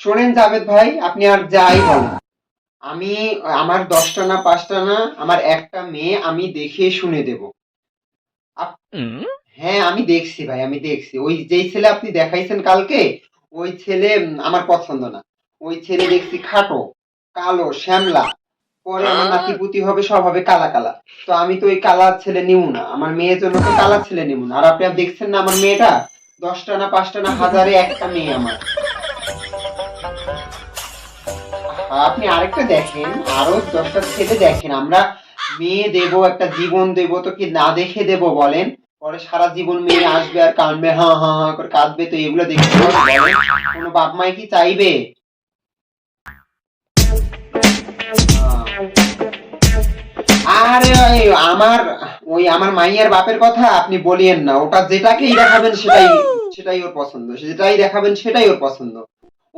শোনেন জাভেদ ভাই আপনি আর যাই বলেন। আমি আমার দশটা না পাঁচটা না আমার একটা মেয়ে আমি দেখে শুনে দেব। হ্যাঁ আমি দেখছি ভাই আমি দেখছি। ওই যেই ছেলে আপনি দেখাইছেন কালকে ওই ছেলে আমার পছন্দ না। ওই ছেলে দেখছি খাটো কালো শ্যামলা। পরে আমার নাতিপুতি হবে সব হবে কালা কালা। তো আমি তো ওই কালার ছেলে নিব না। আমার মেয়ের জন্য তো কালার ছেলে নিব না। আর আপনি আর দেখছেন না আমার মেয়েটা? দশটা না পাঁচটা না হাজারে একটা মেয়ে আমার। আপনি আরেকটা দেখেন, আরও দশটা ছেলে দেখেন, আমরা মেয়ে দেব, একটা জীবন দেব, তো কি না দেখে দেব বলেন? পরে সারা জীবন মেয়ে আসবে আর কাঁদবে হ্যাঁ হ্যাঁ হ্যাঁ করে কাঁদবে, তো এগুলো হবে বলেন। কোনো বাপ মাই কি চাইবে? আরে আমার, ওই আমার মাইয়ার বাপের কথা আপনি বলিয়েন না, ওটা যেটাকেই দেখাবেন সেটাই সেটাই ওর পছন্দ, যেটাই দেখাবেন সেটাই ওর পছন্দ।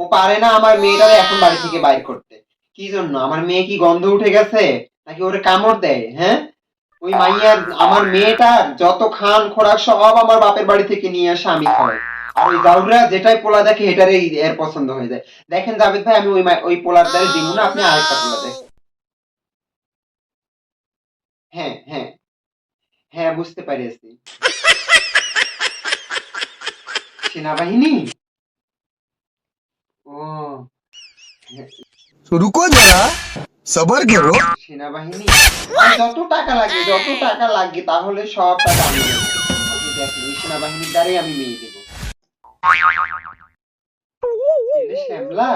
ও পারে না আমার মেয়েটারে এখন বাড়ি থেকে বাইর করতে। কি জন্য? আমার মেয়ে কি গন্ধ উঠে গেছে? নাকি ওরে কামড় দেয় হ্যাঁ? ওই মাইয়ার আমার মেয়েটার যত খান খোরাক সব আমার বাপের বাড়ি থেকে নিয়ে আসে, আমি আর ওই যেটাই পোলা দেখে এর পছন্দ হয়ে যায়। দেখেন জাভেদ ভাই, আমি ওই ওই পোলার দ্বারে দিব না, আপনি আরেকটা পোলা দেখেন হ্যাঁ হ্যাঁ। হ্যাঁ বুঝতে পারিয়েছি সেনাবাহিনী ও রুকো যারা সবার সেনাবাহিনী যত টাকা লাগে যত টাকা লাগে তাহলে সব টাকা আমি আচ্ছা, সেনাবাহিনীর দ্বারাই আমি দেবো। শ্যামলা?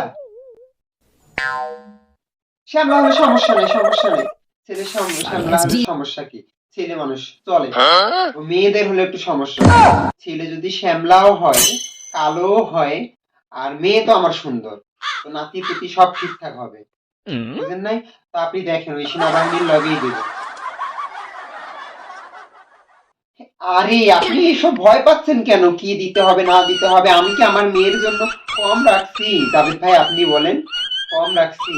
শ্যামলা হলে সমস্যা নেই সমস্যা নেই। ছেলে সমস্যা কি? ছেলে মানুষ চলে। হ্যাঁ? মেয়েদের হলে একটু সমস্যা ছেলে যদি শ্যামলাও হয় কালো হয় আর মেয়ে তো আমার সুন্দর। তো নাতি পুতি সব ঠিকঠাক হবে। বুঝেন নাই তো আপনি দেখেন ওই সেনাবাহিনীর লগেই দেবেন আরে আপনি এসব ভয় পাচ্ছেন কেন? কি দিতে হবে না দিতে হবে? আমি কি আমার মেয়ের জন্য কম রাখছি? জাভেদ ভাই আপনি বলেন কম রাখছি।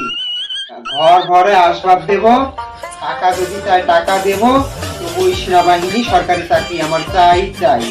ঘর ঘরে আসবাব দেব টাকা যদি চাই টাকা দেব তবু ওই সেনাবাহিনী সরকারি চাকরি আমার চাই চাই।